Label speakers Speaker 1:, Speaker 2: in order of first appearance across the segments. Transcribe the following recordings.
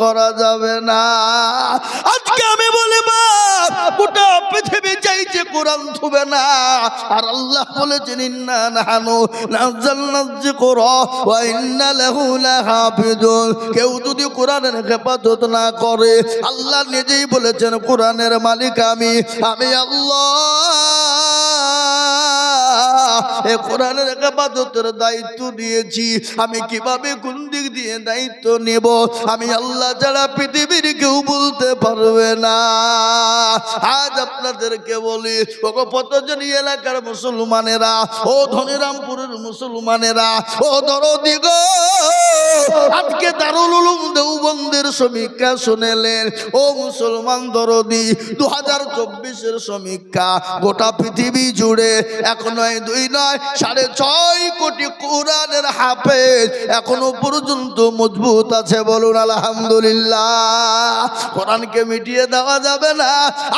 Speaker 1: করা যাবে না। আজকে আমি বলি বাপ গোটা পৃথিবী চাইছে কোরআন থুবে না। আর আল্লাহ বলেছেন, ইন্না নাহানু নাযালনা যিকরা ওয়া ইন্না লাহু লাহাফিজুন। কেউ যদি কোরআনের হেফাজত না করে, আল্লাহ নিজেই বলেছেন, কোরআনের মালিক আমি। আমি আল্লাহ এ কোরআনের দায়িত্ব দিয়েছি আমি কীভাবে কোন দিক দিয়ে দায়িত্ব নেব? আমি আল্লাহ ছাড়া পৃথিবীর কেউ বলতে পারবে না। আজ আপনাদেরকে বলি, ওগো পতজনী এলাকার মুসলমানেরা, ও ধনিরামপুরের মুসলমানেরা, ও ধরো গো! আজকে দারুল উলুম দেওবন্দের সমীক্ষা শুনেলেন। ও মুসলমান দরদি দু হাজার চব্বিশের সমীক্ষা গোটা পৃথিবী জুড়ে এক নয়, দুই নয়, সাড়ে ছয় কোটি কোরআনের হাফেজ এখনও পর্যন্ত মজবুত আছে বলুন আলহামদুলিল্লাহ। কোরআনকে মিটিয়ে দেওয়া যাবে না।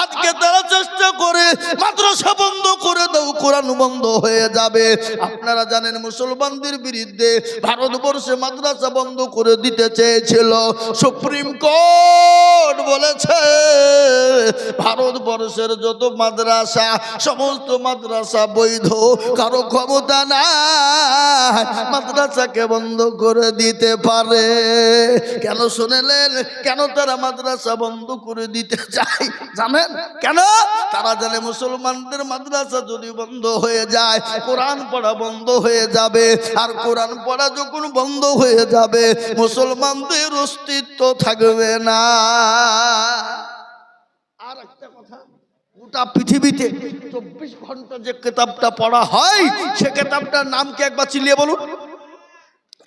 Speaker 1: আজকে তারা চেষ্টা করে, মাদ্রাসা বন্ধ করে দাও, কোরআন বন্ধ হয়ে যাবে। আপনারা জানেন মুসলমানদের বিরুদ্ধে ভারতবর্ষে মাদ্রাসা বন্ধ করে দিতে চেয়েছিল। সুপ্রিম কোর্ট বলেছে, ভারতবর্ষের যত মাদ্রাসা, সমস্ত মাদ্রাসা বৈধ, কারও ক্ষমতা নাই। মাদ্রাসাকে বন্ধ করে দিতে পারে। কেন শুনেলেন? কেন তারা মাদ্রাসা বন্ধ করে দিতে চায়? জানেন? কেন? তারা জানে মুসলমানদের মাদ্রাসা যদি বন্ধ হয়ে যায়, কোরআন পড়া বন্ধ হয়ে যাবে। আর কোরআন পড়া যখন বন্ধ হয়ে যাবে, মুসলমানদের অস্তিত্ব থাকবে না। আর একটা কথা, গোটা পৃথিবীতে চব্বিশ ঘণ্টা যে কেতাবটা পড়া হয়, সে কেতাবটার নাম কি একবার চিলিয়ে বলুন?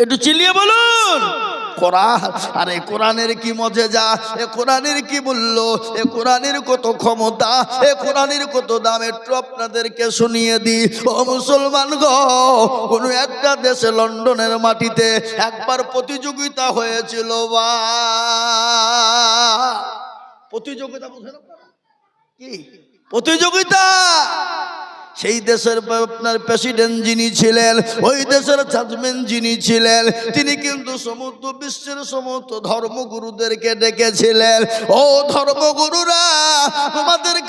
Speaker 1: একটু চিলিয়ে বলুন! এ এ কত ক্ষমতা? এ কত দাম? একটু আপনাদেরকে শুনিয়ে দিই। মুসলমান কোনো একটা দেশে লন্ডনের মাটিতে একবার প্রতিযোগিতা হয়েছিল, বা। প্রতিযোগিতা কি? প্রতিযোগিতা? সেই দেশের আপনার প্রেসিডেন্ট যিনি ছিলেন, ওই দেশের জাজমেন্ট যিনি ছিলেন, তিনি কিন্তু সমস্ত বিশ্বের সমস্ত ধর্মগুরুদেরকে ডেকেছিলেন। ও ধর্মগুরুরা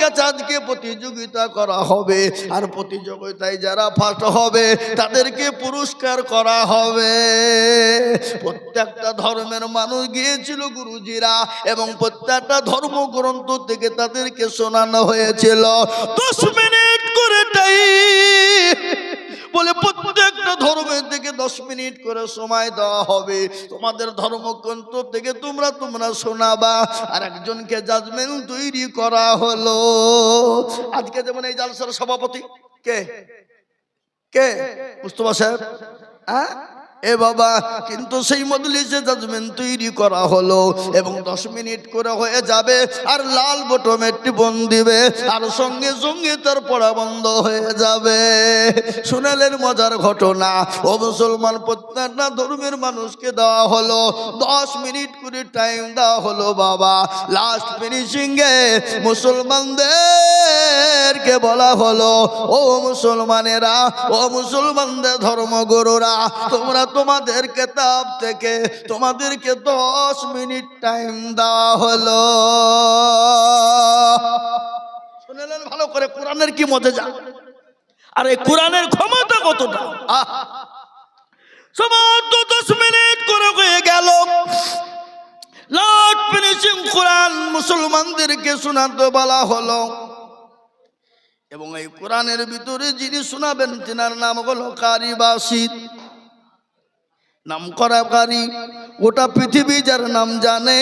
Speaker 1: কাছে আজকে প্রতিযোগিতা করা হবে। আর প্রতিযোগিতায় যারা ফার্স্ট হবে, তাদেরকে পুরস্কার করা হবে। প্রত্যেকটা ধর্মের মানুষ গিয়েছিল গুরুজিরা এবং প্রত্যেকটা ধর্মগ্রন্থ থেকে তাদেরকে শোনানো হয়েছিল। দশ মিনিট করে টাইম বলে প্রত্যেকটা ধর্মের থেকে দশ মিনিট করে সময় দেওয়া হবে। তোমাদের ধর্মগ্রন্থ থেকে তোমরা তোমরা শোনাবা। আর একজনকে জাজমেন্ট তৈরি করা হলো। আজকে যেমন এই জালসার সভাপতি, কে? কে? মুস্তফা সাহেব হ্যাঁ? এ বাবা, কিন্তু সেই মজলিসে জাজমেন্ট তৈরি করা হলো এবং দশ মিনিট করে হয়ে যাবে, আর লাল বটমের টিপন দিবে, আর সঙ্গে সঙ্গে তার পড়া বন্ধ হয়ে যাবে। শুনালেন মজার ঘটনা, ও মুসলমান প্রত্যেকটা ধর্মের মানুষকে দেওয়া হলো, দশ মিনিট করে টাইম দেওয়া হলো বাবা। লাস্ট ফিনিশিং এ মুসলমানদেরকে বলা হলো, ও মুসলমানেরা, ও মুসলমানদের ধর্মগুরুরা, তোমরা তোমাদের কেতাব থেকে তোমাদেরকে দশ মিনিট টাইম দেওয়া হলো। ভালো করে, কোরআনের কি মজা যা। আর এই কোরআনের ক্ষমতা কতটা! সমস্ত দশ মিনিট করে হয়ে গেল। ফিনিশিং কোরআন মুসলমানদেরকে শোনাতে বলা হলো। এবং এই কোরআনের ভিতরে যিনি শোনাবেন, তিনার নাম হলো কারি বাসিদ নাম করা কারি গোটা পৃথিবী যার নাম জানে,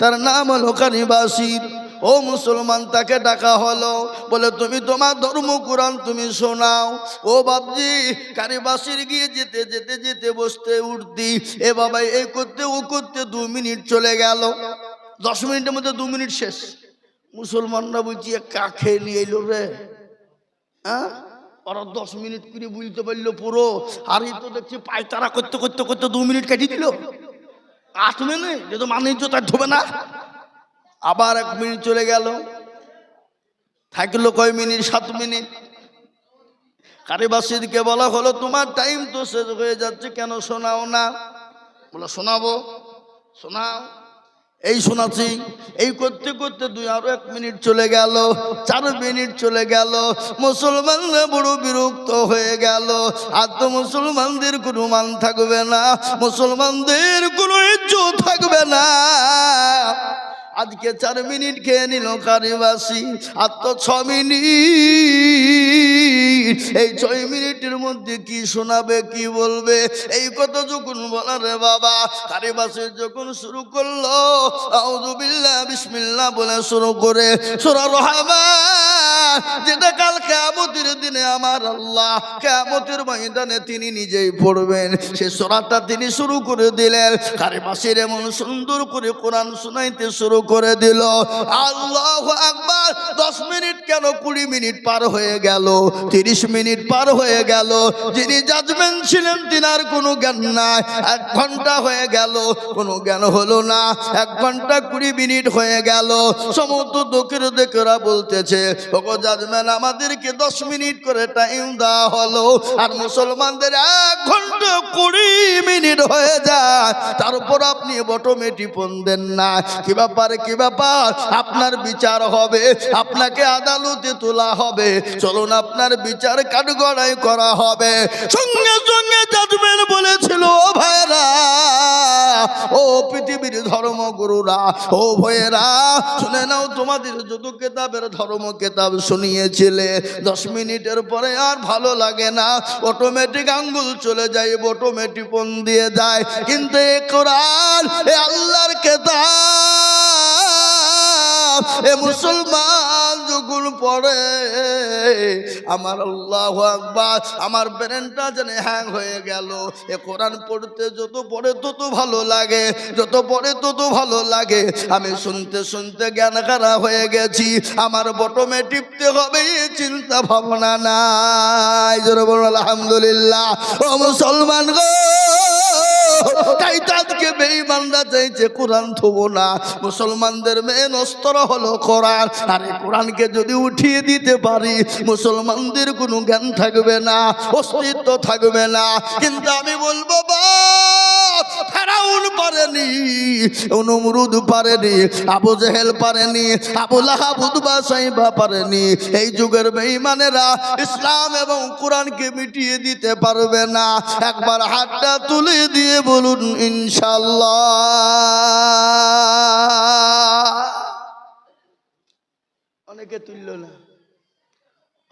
Speaker 1: তার নাম হলো কারি বাসিদ ও মুসলমান, তাকে ডাকা হলো। বলে, তুমি তোমার ধর্ম কোরআন তুমি শোনাও। ও বাবজি কারিবাসির গিয়ে যেতে যেতে যেতে বসতে উঠতি। এ বাবা, এ করতে, ও করতে দু মিনিট চলে গেল। দশ মিনিটের মধ্যে দু মিনিট শেষ। মুসলমানরা এ কাকে নিয়ে এলো রে? হ্যাঁ ওরা দশ মিনিট করে বুঝতে পারল পুরো। আর এই তো দেখছি পায়তারা করতে করতে করতে দু মিনিট কাটিয়ে দিল। আট মিনিট যে তো তার ধোবে না। আবার এক মিনিট চলে গেল। থাকল কয় মিনিট? সাত মিনিট। কারিবাসীরকে বলা হলো, তোমার টাইম তো শেষ হয়ে যাচ্ছে, কেন শোনাও না? বলে, শোনাবো? শোনাও। এই শোনাচ্ছি, এই করতে করতে দুই আরও এক মিনিট চলে গেল, চার মিনিট চলে গেল, মুসলমানরা বড় বিরক্ত হয়ে গেল। আর তো মুসলমানদের কোনো মান থাকবে না, মুসলমানদের কোনো ইজ্জত থাকবে না। আজকে চার মিনিট খেয়ে নিল কারিবাসী। আর তো ছ মিনিট। এই ছয় মিনিটের মধ্যে কি শোনাবে, কি বলবে? এই কথা যখন বলার বাবা, কারিবাসী যখন শুরু করল আউযুবিল্লাহ বিসমিল্লাহ বলে শুরু করে, সূরা রহমান যেটা কাল কিয়ামতের দিনে আমার আল্লাহ, কিয়ামতের ময়দানে তিনি নিজেই পড়বেন। সে সূরাটা তিনি শুরু করে দিলেন। কারিবাসীর এমন সুন্দর করে কোরআন শোনাইতে শুরু করে দিল। আল্লাহ আকবার। দশ মিনিট কেন কুড়ি মিনিট পার হয়ে গেল? তিরিশ মিনিট পার হয়ে গেল। যিনি জাজমেন্ট ছিলেন, তিনার কোনো জ্ঞান নাই। এক ঘণ্টা হয়ে গেল, কোনো জ্ঞান হলো না। এক ঘণ্টা কুড়ি মিনিট হয়ে গেল। সমস্ত দোকের দেখেরা বলতেছে, ওগো জাজম্যান আমাদেরকে দশ মিনিট করে টাইম দেওয়া হলো। আর মুসলমানদের এক ঘণ্টা কুড়ি মিনিট হয়ে যায়। তারপর আপনি বটমে টিপন দেন না। কি ব্যাপার কি ব্যাপার? আপনার বিচার হবে। আপনাকে আদালতে তোলা হবে। চলুন আপনার বিচার কাঠগড়াই করা হবে। সঙ্গে সঙ্গে জাজমেন্ট বলেছিল, ও ভাইরা ও পৃথিবীর ধর্মগুরুরা, ও ভয়েরা শুনে নাও, তোমাদের যত কেতাবের ধর্ম কেতাব শুনিয়েছিলে, দশ মিনিটের পরে আর ভালো লাগে না। অটোমেটিক আঙ্গুল চলে যায় অটোমেটিক পন দিয়ে যায় কিন্তু এ কোরআন, এ আল্লাহর কেতাব এ মুসলমান যখন পড়ে, আমার আল্লাহ আকবার, আমার ব্রেনটা যেন হ্যাং হয়ে গেল। এ কোরআন পড়তে যত পড়ে তত ভালো লাগে, যত পড়ে তত ভালো লাগে। আমি শুনতে শুনতে জ্ঞান খারা হয়ে গেছি, আমার বটমে টিপতে হবে চিন্তা ভাবনা নাই। আলহামদুলিল্লাহ। ও মুসলমান গো, তাই তাদেরকে বেঈমানরা চাইছে কোরআন থবো না। মুসলমানদের মেন অস্ত্র হলো কোরআন। আরে কোরআনকে যদি উঠিয়ে দিতে পারি, মুসলমানদের কোনো জ্ঞান থাকবে না, অস্তিত্ব থাকবে না। কিন্তু আমি বলব বাপ ফেরাউন পারেনি, অনুমরুদ পারেনি, আবু জেহেল পারেনি, আবু লাহাব উদবা সাইবা পারেনি। এই যুগের বেঈমানেরা ইসলাম এবং কোরআনকে মিটিয়ে দিতে পারবে না। একবার হাতটা তুলে দিয়ে বলুন ইনশাল্লাহ অনেকে তুলল না।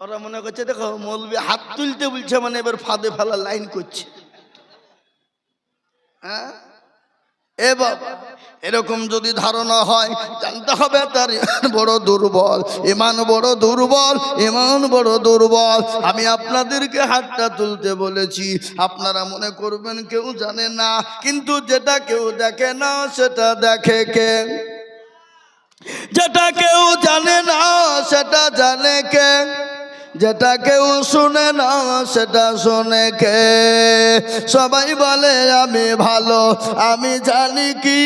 Speaker 1: ওরা মনে করছে, দেখো, মৌলবি হাত তুলতে বলছে মানে এবার ফাঁদে ফেলা লাইন করছে। হ্যাঁ? এ বাবা এরকম যদি ধারণা হয়, জানতে হবে তার বড় দুর্বল, ইমান বড় দুর্বল, ইমান বড় দুর্বল। আমি আপনাদেরকে হাতটা তুলতে বলেছি, আপনারা মনে করবেন কেউ জানে না, কিন্তু যেটা কেউ দেখে না, সেটা দেখে কে? যেটা কেউ জানে না, সেটা জানে কে? যেটা কেউ শুনে না সেটা শুনে কে? সবাই বলে আমি ভালো আমি জানি কি।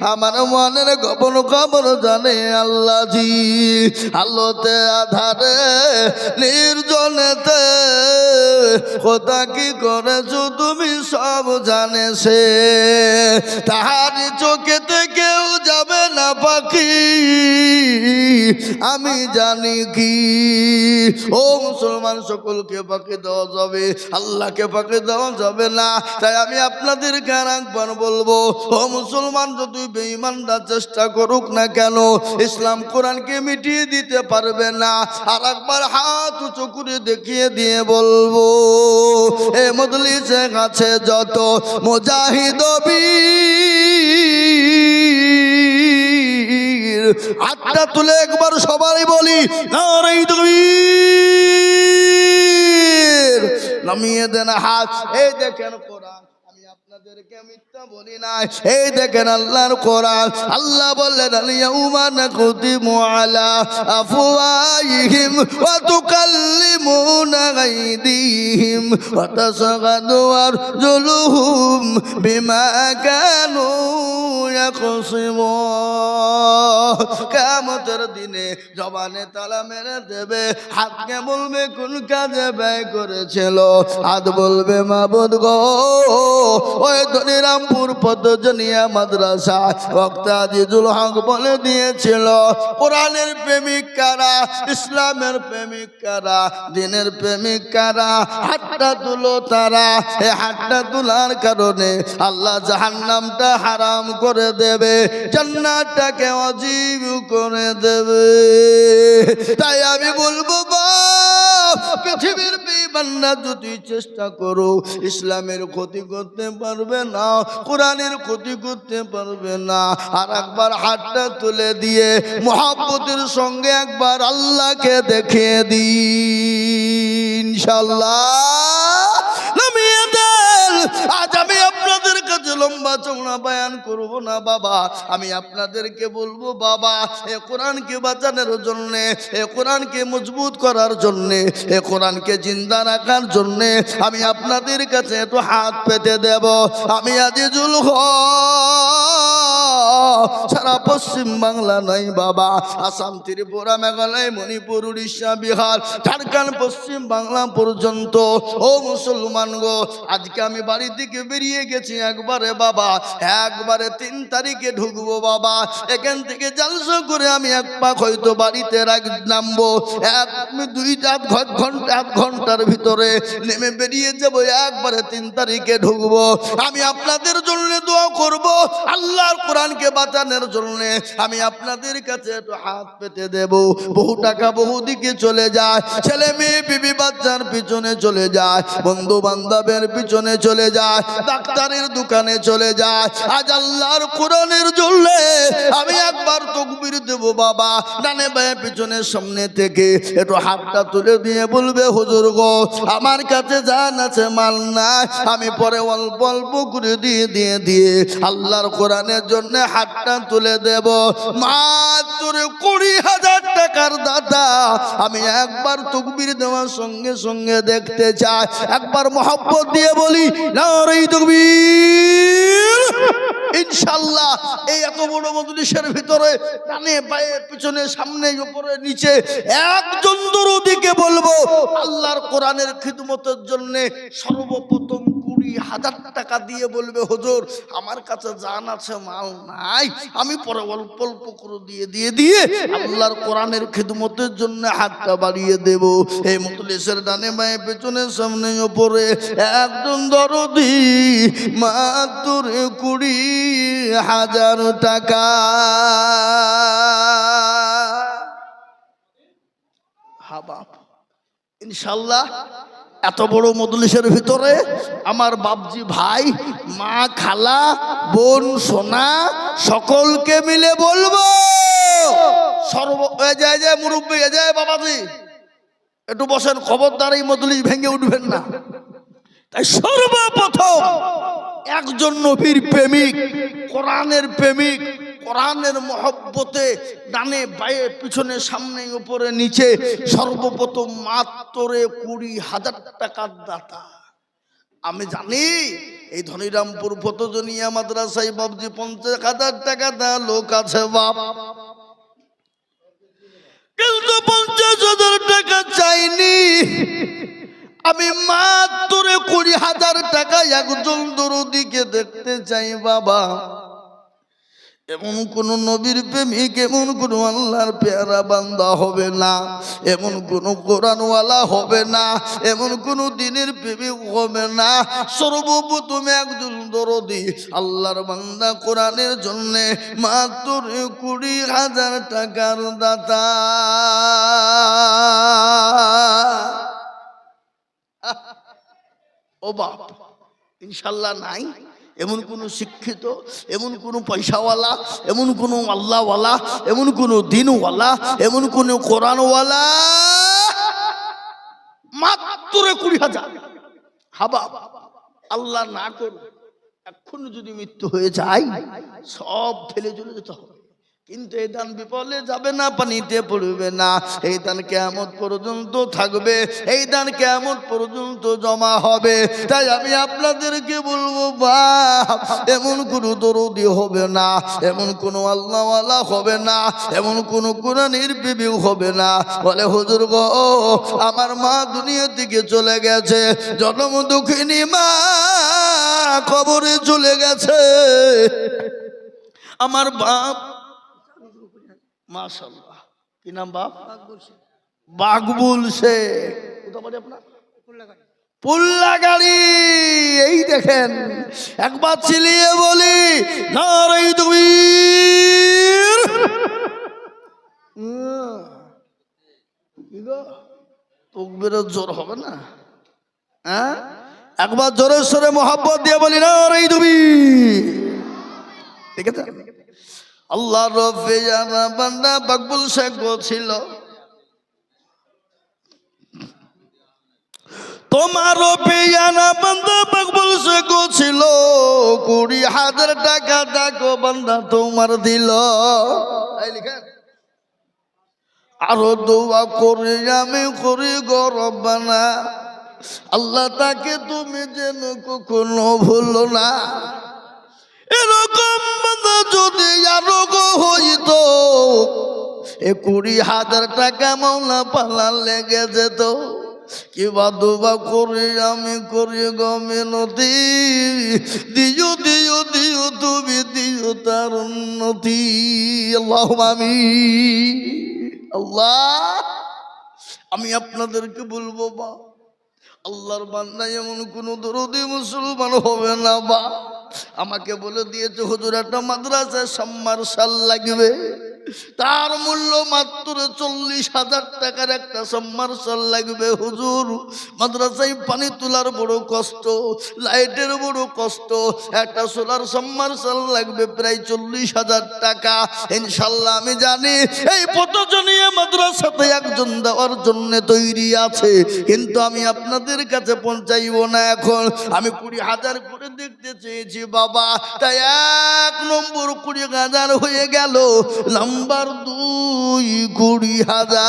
Speaker 1: আমার মনের গোপন খবর জানে আল্লাহ জি আলোতে, আধারে, নির্জনেতে। কোথা কি করেছ তুমি সব জানে সে। তাহার চোখেতে কেউ যাবে না পাখি। আমি জানি কি। ও মুসলমান, সকলকে পাকে দেওয়া যাবে, আল্লাহকে পাকে দেওয়া যাবে না। তাই আমি আপনাদেরকে আর একবার বলব, ও মুসলমান যদি বেঈমানরা চেষ্টা করুক না কেন, ইসলাম কোরআনকে মিটিয়ে দিতে পারবে না। আর একবার হাত উঁচু করে দেখিয়ে দিয়ে বলব, এ মজলিসে কাছে যত মুজাহিদ বীর হাতটা তুলে একবার সবাই বলি নারাই তকবীর নামিয়ে দেন হাত। এই দেখেন কোরআন। আপনাদেরকে মিথ্যা বলি এই দেখেন আল্লাহর কোরআন। আল্লাহ বললেন আলিয়াউমা নাকুতিমু আলা আফওয়াইহিম ওয়া তুকাল্লিমুনা আইদিহিম ওয়া তাশহাদু আরজুলুহুম বিমা কানু কিয়ামতের দিনে জবানে তালা মেরে দেবে, হাতকে বলবে, কোন কাজে ব্যয় করেছিল? হাত বলবে, মাবুদ গো, ওই মাদ্রাসা। হক বলে দিয়েছিল, কোরআনের প্রেমিক কারা? ইসলামের প্রেমিক কারা? দিনের প্রেমিক কারা? তুলো তারা। হাতটা তোলার কারণে আল্লাহ জাহান্নামটা হারাম করে দেবে, জান্নাতটাকে অজীব করে দেবে। তাই আমি বলব বেঈমানরা যদি চেষ্টা করো, ইসলামের ক্ষতি করতে পারবে না, কোরআনের ক্ষতি করতে পারবে না, আর একবার হাতটা তুলে দিয়ে মহাব্বতের সঙ্গে একবার আল্লাহকে দেখে দিন ইনশাল্লাহ। কাছে লম্বা চৌড়া বায়ান করব না বাবা। আমি আপনাদেরকে বলব, বাবা, এ কোরআনকে বাঁচানোর জন্যে, এ কোরআনকে মজবুত করার জন্যে, এ কোরআনকে জিন্দা রাখার জন্যে আমি আপনাদের কাছে একটু হাত পেতে দেব। আমি আজিজুল হক। সারা পশ্চিম বাংলা নাই বাবা। আসাম, ত্রিপুরা, মেঘালয়, মণিপুর, উড়িষ্যা, বিহার, ঝাড়খণ্ড, পশ্চিম বাংলা পর্যন্ত। ও মুসলমান গো, আজকে আমি বাড়ি থেকে বেরিয়ে গেছি একবারে বাবা। একবারে তিন তারিখে ঢুকবো বাবা। এখান থেকে জালসা করে আমি এক পাক হয়তো বাড়িতে রাখ নামবো। এক দুই আধ ঘণ্টা এক ঘণ্টার ভিতরে নেমে বেরিয়ে যাব, একবারে তিন তারিখে ঢুকবো। আমি আপনাদের জন্য দোয়া করব। আল্লাহর কোরআনকে বাঁচানোর জন্য আমি আপনাদের কাছে একটু হাত পেতে দেব। বহু টাকা বহু দিকে চলে যায়। ছেলে মেয়ে, বিবি বাচ্চার পিছনে চলে যায়। বন্ধু বান্ধবের পিছনে চলে যায়। ডাক্তারের দোকানে চলে যায়। আজ আল্লাহর কোরআনের জন্য আমি একবার তকবির দেব, বাবা। ডানে বায়ে পিছনের সামনে থেকে একটু হাতটা তুলে দিয়ে বলবে, হুজুর গো, আমার কাছে জান আছে, মাল নাই। আমি পরে অল্প অল্প করে দিয়ে দিয়ে দিয়ে আল্লাহর কোরআনের জন্য হাতটা তুলে দেব। মাত্র কুড়ি হাজার টাকার দাদা আমি একবার তকবির দেওয়ার সঙ্গে সঙ্গে দেখতে চাই। একবার মহব্বত দিয়ে বলি, না এই তকবির। ইনশাল্লাহ এই এত বড় মজলিসের ভিতরে ডানে পায়ে, পিছনে, সামনে, উপরে, নিচে একজন দরদিকে বলব, আল্লাহর কোরআনের খিদমতের জন্য সর্বপ্রথম কুড়ি হাজার টাকা দিয়ে বলবে, হুজুর, আমার কাছে জান আছে, মাল নাই। আমি পরে অল্প অল্প করে দিয়ে দিয়ে দিয়ে আল্লাহর কোরআনের খিদমতের জন্য হাতটা বাড়িয়ে দেব। এই মতলিসের ডানে বায়ে, পেছনে সামনে ওপরে একজন দরদি, মাত্র কুড়ি হাজার টাকা। হা বাপ, ইনশাল্লাহ এত বড় মদলিসের ভিতরে আমার বাপজি ভাই, মা, খালা, বোন, সোনা, সকলকে মিলে বলব। সর্ব, এ যায় যায় মুরব্বী যায় বাবাজি, একটু বসেন, খবরদার এই মদলিস ভেঙে উঠবেন না। তাই সর্বপ্রথম একজন নবীর প্রেমিক, কোরআনের প্রেমিক কোরআনের মহব্বতে ডানে বায়ে, পিছনে সামনে, উপরে নিচে সর্বপ্রথম মাত্র কুড়ি হাজার টাকার দাতা। আমি জানি এই ধনিরামপুর ফতজনিয়া মাদ্রাসায় বাবজি পঞ্চাশ হাজার টাকা দেওয়া লোক আছে, বাপ। কিন্তু পঞ্চাশ হাজার টাকা চাইনি। আমি মাত্র কুড়ি হাজার টাকা একজন দরদিকে দেখতে চাই, বাবা। এমন কোন নবীর প্রেমিক, এমন কোন আল্লাহর পেয়ারা বান্দা হবে না। এমন কোন কোরআনওয়ালা হবে না। এমন কোন দিনের প্রেমিক হবে না। সর্বপ্রথম একজন দরদি আল্লাহর বান্দা কোরআনের জন্য মাত্র কুড়ি হাজার টাকার দাতা। ও বাপ, ইনশাল্লাহ নাই। এমন কোনো শিক্ষিত, এমন কোনো পয়সাওয়ালা, এমন কোনো আল্লাহওয়ালা, এমন কোনো দিনওয়ালা, এমন কোনো কোরআনওয়ালা। মাত্র কুড়ি হাজার। হাবা আল্লাহ না করুন এখন যদি মৃত্যু হয়ে যায়, সব ফেলে চলে যেতে হবে। কিন্তু এই ধান বিপলে যাবে না, পানিতে পড়বে না। এই ধান কেমন পর্যন্ত থাকবে, এই ধান কেমন পর্যন্ত জমা হবে। তাই আমি আপনাদেরকে বলব বা এমন কোনো দরদি হবে না, এমন কোনো আল্লাহওয়ালা হবে না, এমন কোনো কোরআনের বিবিউ হবে না। বলে, হুজুর গো, আমার মা দুনিয়া থেকে চলে গেছে, জন্ম দুঃখিনী মা খবরে চলে গেছে। আমার বাপ মাশাল্লাহ কি নাম বাপ? কোথা বাড়ি আপনার? পুল্লা গাড়ি এই দেখেন একবার চিলিয়ে বলি নারাই তুমির তকবিরের জোর হবে না? হ্যাঁ? একবার জোরে সরে মোহাব্বত দিয়ে বলি নারাই তুমি ঠিক আছে? আল্লাহ রফে বান্দা বাকবুল শেখ ছিল তোমারও পেয়ানা বান্দা বাকবুল শেখ ছিল কুড়ি হাজার টাকা ডাকো বান্দা তোমার দিল। আরও দোয়া করি আমি করি গরবানা আল্লাহ তাকে তুমি যেন কখনো ভুলো না। যদি আরও গো হইতো, এ কুড়ি হাজার টাকা মাওলা পালা লেগে যেত। কিবা দুবা করি আমি করি গমে নদী দিও দিও দিও তুমি, দিও তার উন্নতি। আল্লাহ আমি আল্লাহ, আমি আপনাদেরকে বলব বা আল্লাহর বান্দা এমন কোনো দরদি মুসলমান হবে না বা। আমাকে বলে দিয়েছে, হুজুর, একটা মাদ্রাসায় সাম্মার সাল লাগবে। তার মূল্য মাত্র চল্লিশ হাজার টাকার একটা সাম্মার সাল লাগবে, হুজুর। মাদ্রাসায় পানি তোলার বড় কষ্ট, লাইটের বড় কষ্ট, একটা সোলার সাম্মার সাল লাগবে প্রায় চল্লিশ হাজার টাকা। ইনশাল্লাহ আমি জানি এই পতজনীয় মাদ্রাসাতে একজন দেওয়ার জন্য তৈরি আছে, কিন্তু আমি আপনাদের কাছে পৌঁছাইব না এখন। আমি কুড়ি হাজার করে দেখতে চেয়েছি, বাবা। তাই এক নম্বর কুড়ি হাজার হয়ে গেল। নাম্বার দুই কুড়ি হাজার।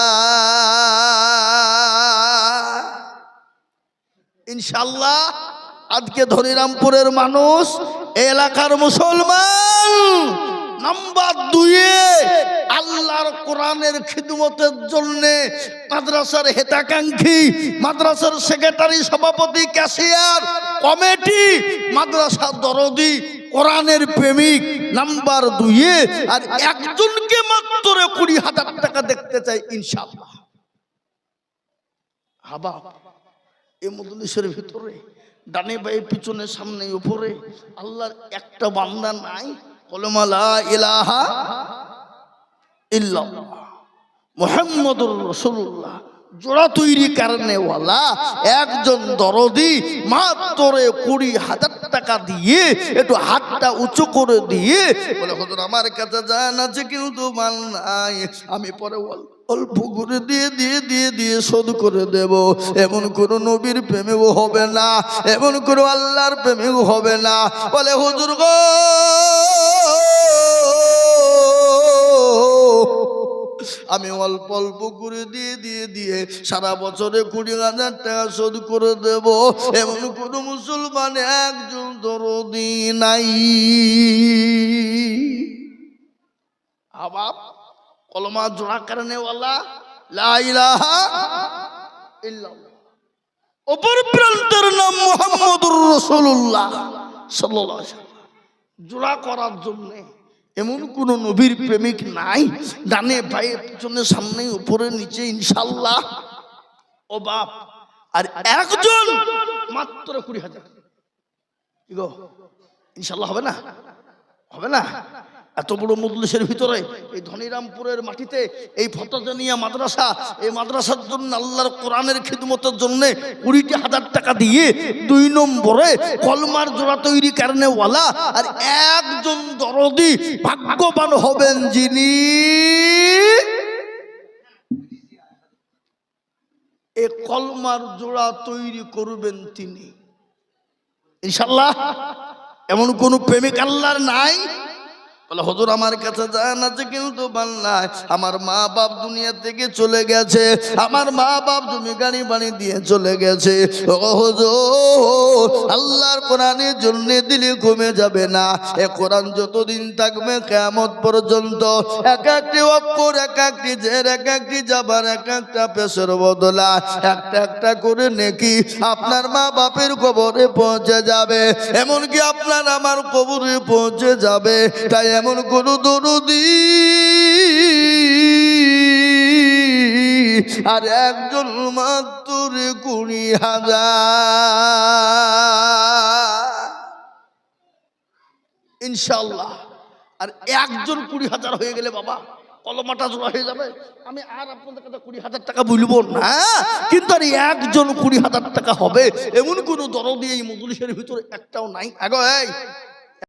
Speaker 1: ইনশাল্লাহ আজকে ধনিরামপুরের মানুষ এলাকার মুসলমান নাম্বার দুয়ে আল্লাহর কোরআনের খিদমতের জন্য মাদ্রাসার হেতাকাঙ্ক্ষী, মাদ্রাসার সেক্রেটারি, সভাপতি, ক্যাশিয়ার, কমিটি মাদ্রাসার দরদি, কোরআনের প্রেমিক, নাম্বার দুইয়ে, আর একজনকে মাত্র কুড়ি হাজার টাকা দেখতে চাই ইনশাল্লাহ হাবা এই মজলিসের ভিতরে, ডানে বাই পিছনে, সামনে, উপরে, আল্লাহর একটা বান্দা নাই কলমালা ইলাহা মোহাম্মদুর রসুল্লাহ জোড়া তৈরি কারণেওয়ালা, একজন দরদি মাত্র কুড়ি হাজার টাকা দিয়ে একটু হাতটা উঁচু করে দিয়ে বলে, হুজুর, আমার কাছে জান আছে কিন্তু মাল নাই। আমি পরে অল- অল্প করে দিয়ে দিয়ে দিয়ে দিয়ে শোধ করে দেব। এমন কোনো নবীর প্রেমেও হবে না। এমন কোনো আল্লাহর প্রেমেও হবে না। বলে, হুজুর গো আমি অল্প অল্প করে দিয়ে দিয়ে দিয়ে সারা বছরে কুড়ি হাজার টাকা শোধ করে দেব। এমন কোন মুসলমান একজন দরদি নাই। আবাব কলমা জোড়া কারণে ওয়ালা লা ইলাহা ইল্লাল্লাহ। অপর প্রান্তের নাম মোহাম্মদুর রসুল্লাহ জোড়া করার জন্য এমন কোন নবীর প্রেমিক নাই, ডানে ভাই পিছনে সামনে, উপরে নিচে ইনশাল্লাহ ও বাপ, আর একজন মাত্র কুড়ি হাজার। ইনশাল্লাহ হবে না? হবে না? এত বড় মজলিসের ভিতরে এই ধনিরামপুরের মাটিতে এই ফতজানিয়া মাদ্রাসা, এই মাদ্রাসার জন্য আল্লাহর কোরআনের খিদমতের জন্য কুড়িটি হাজার টাকা দিয়ে দুই নম্বরে কলমার জোড়া তৈরি কারণে ওয়ালা আর একজন দরদি ভাগ্যবান হবেন যিনি এ কলমার জোড়া তৈরি করবেন তিনি। ইনশাল্লাহ এমন কোন প্রেমিক আল্লাহর নাই বলে, হজুর, আমার কাছে জান আছে কিন্তু বাংলায় আমার মা বাপ দুনিয়া থেকে চলে গেছে। আমার মা বাপ জমি গাড়ি বাড়ি দিয়ে চলে গেছে। আল্লাহর কোরআনের জন্য দিলে কমে যাবে না। এ কোরআন যতদিন থাকবে কেমত পর্যন্ত এক একটি অক্ষর, এক একটি জের, এক একটি যাবার এক একটা পেশের বদলা। একটা একটা করে নেকি আপনার মা বাপের কবরে পৌঁছে যাবে। এমনকি আপনার আমার কবরে পৌঁছে যাবে। তাই এমন কোন দরুদি। আর একজন মাত্র কুড়ি হাজার। ইনশাল্লাহ আর একজন কুড়ি হাজার হয়ে গেলে বাবা, কলমাটা জোড়া হয়ে যাবে। আমি আর আপনাদের কাছে কুড়ি হাজার টাকা বলব না। কিন্তু আর একজন কুড়ি হাজার টাকা হবে, এমন কোনো দরদি এই মজলিসের ভিতরে, একটাও নাই। আগো